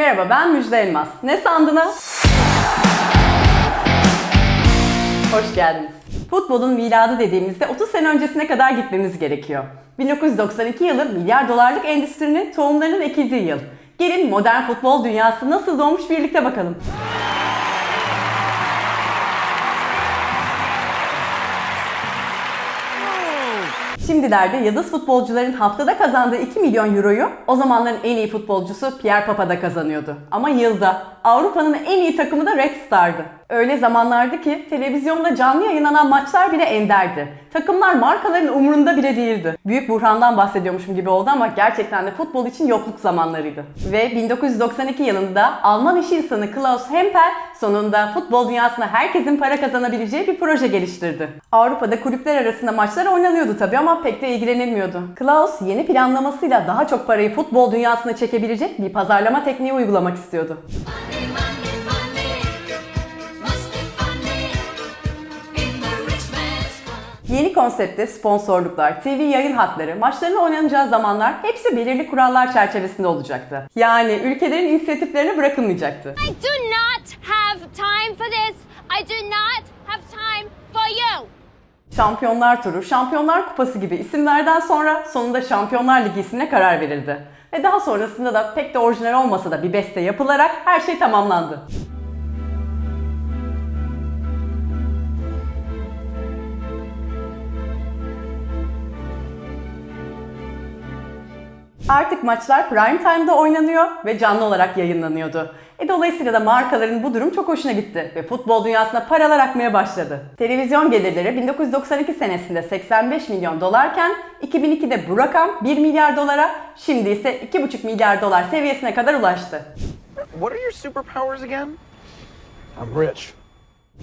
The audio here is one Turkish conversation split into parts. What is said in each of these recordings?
Merhaba ben Müjde Elmas. Ne sandın ha? Hoş geldiniz. Futbolun miladı dediğimizde 30 sene öncesine kadar gitmemiz gerekiyor. 1992 yılı milyar dolarlık endüstrinin tohumlarının ekildiği yıl. Gelin modern futbol dünyası nasıl doğmuş birlikte bakalım. Şimdilerde yıldız futbolcuların haftada kazandığı 2 milyon euroyu o zamanların en iyi futbolcusu Pierre Papa da kazanıyordu. Ama yılda Avrupa'nın en iyi takımı da Red Star'dı. Öyle zamanlardı ki televizyonda canlı yayınlanan maçlar bile enderdi. Takımlar markaların umurunda bile değildi. Büyük buhrandan bahsediyormuşum gibi oldu ama gerçekten de futbol için yokluk zamanlarıydı. Ve 1992 yılında Alman iş insanı Klaus Hempel sonunda futbol dünyasına herkesin para kazanabileceği bir proje geliştirdi. Avrupa'da kulüpler arasında maçlar oynanıyordu tabii ama pek de ilgilenilmiyordu. Klaus yeni planlamasıyla daha çok parayı futbol dünyasına çekebilecek bir pazarlama tekniği uygulamak istiyordu. Yeni konsepte sponsorluklar, TV yayın hatları, maçların oynanacağı zamanlar hepsi belirli kurallar çerçevesinde olacaktı. Yani ülkelerin inisiyatiflerine bırakılmayacaktı. I do not have time for this. I do not have time for you. Şampiyonlar Turu, Şampiyonlar Kupası gibi isimlerden sonra sonunda Şampiyonlar Ligi ismine karar verildi. Ve daha sonrasında da pek de orijinal olmasa da bir beste yapılarak her şey tamamlandı. Artık maçlar prime time'da oynanıyor ve canlı olarak yayınlanıyordu. E dolayısıyla da markaların bu durum çok hoşuna gitti ve futbol dünyasına paralar akmaya başladı. Televizyon gelirleri 1992 senesinde 85 milyon dolarken 2002'de bu rakam 1 milyar dolara, şimdi ise 2,5 milyar dolar seviyesine kadar ulaştı. What are your superpowers again? I'm rich.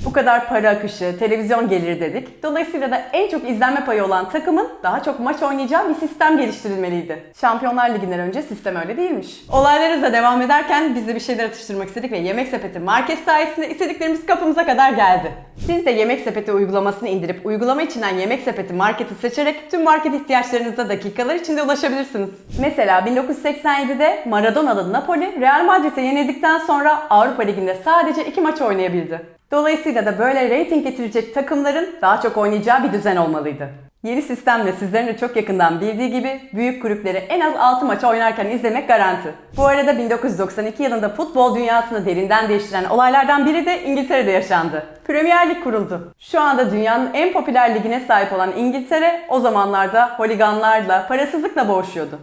Bu kadar para akışı, televizyon geliri dedik. Dolayısıyla da en çok izlenme payı olan takımın daha çok maç oynayacağı bir sistem geliştirilmeliydi. Şampiyonlar Ligi'nden önce sistem öyle değilmiş. Olaylar hızla devam ederken biz de bir şeyler atıştırmak istedik ve Yemek Sepeti market sayesinde istediklerimiz kapımıza kadar geldi. Siz de Yemek Sepeti uygulamasını indirip uygulama içinden Yemek Sepeti marketi seçerek tüm market ihtiyaçlarınıza dakikalar içinde ulaşabilirsiniz. Mesela 1987'de Maradona'lı Napoli Real Madrid'e yenildikten sonra Avrupa Ligi'nde sadece iki maç oynayabildi. Dolayısıyla da böyle reyting getirecek takımların daha çok oynayacağı bir düzen olmalıydı. Yeni sistemle sizlerin de çok yakından bildiği gibi büyük kulüpleri en az 6 maç oynarken izlemek garanti. Bu arada 1992 yılında futbol dünyasını derinden değiştiren olaylardan biri de İngiltere'de yaşandı. Premier Lig kuruldu. Şu anda dünyanın en popüler ligine sahip olan İngiltere o zamanlarda holiganlarla, parasızlıkla boğuşuyordu.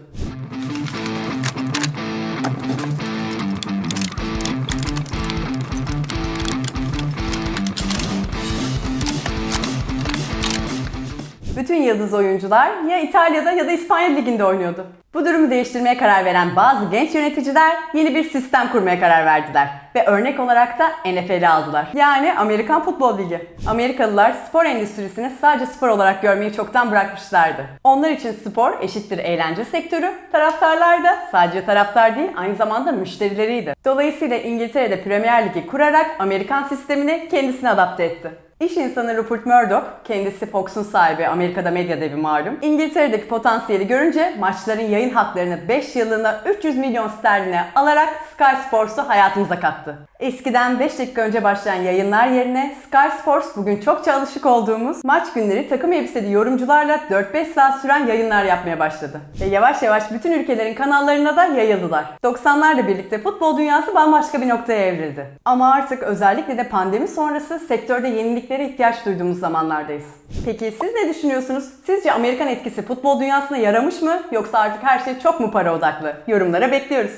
Bütün yıldız oyuncular ya İtalya'da ya da İspanya Ligi'nde oynuyordu. Bu durumu değiştirmeye karar veren bazı genç yöneticiler yeni bir sistem kurmaya karar verdiler. Ve örnek olarak da NFL'i aldılar. Yani Amerikan Futbol Ligi. Amerikalılar spor endüstrisini sadece spor olarak görmeyi çoktan bırakmışlardı. Onlar için spor eşittir eğlence sektörü, taraftarlar da sadece taraftar değil aynı zamanda müşterileriydi. Dolayısıyla İngiltere'de Premier Ligi kurarak Amerikan sistemini kendisine adapte etti. İş insanı Rupert Murdoch, kendisi Fox'un sahibi, Amerika'da medya devi malum. İngiltere'deki potansiyeli görünce maçların yayın haklarını 5 yıllığına 300 milyon sterline alarak Sky Sports'u hayatımıza kattı. Eskiden 5 dakika önce başlayan yayınlar yerine Sky Sports bugün çokça alışık olduğumuz maç günleri takım elbiseli yorumcularla 4-5 saat süren yayınlar yapmaya başladı. Ve yavaş yavaş bütün ülkelerin kanallarına da yayıldılar. 90'larla birlikte futbol dünyası bambaşka bir noktaya evrildi. Ama artık özellikle de pandemi sonrası sektörde yeniliklere ihtiyaç duyduğumuz zamanlardayız. Peki siz ne düşünüyorsunuz? Sizce Amerikan etkisi futbol dünyasına yaramış mı yoksa artık her şey çok mu para odaklı? Yorumlara bekliyoruz.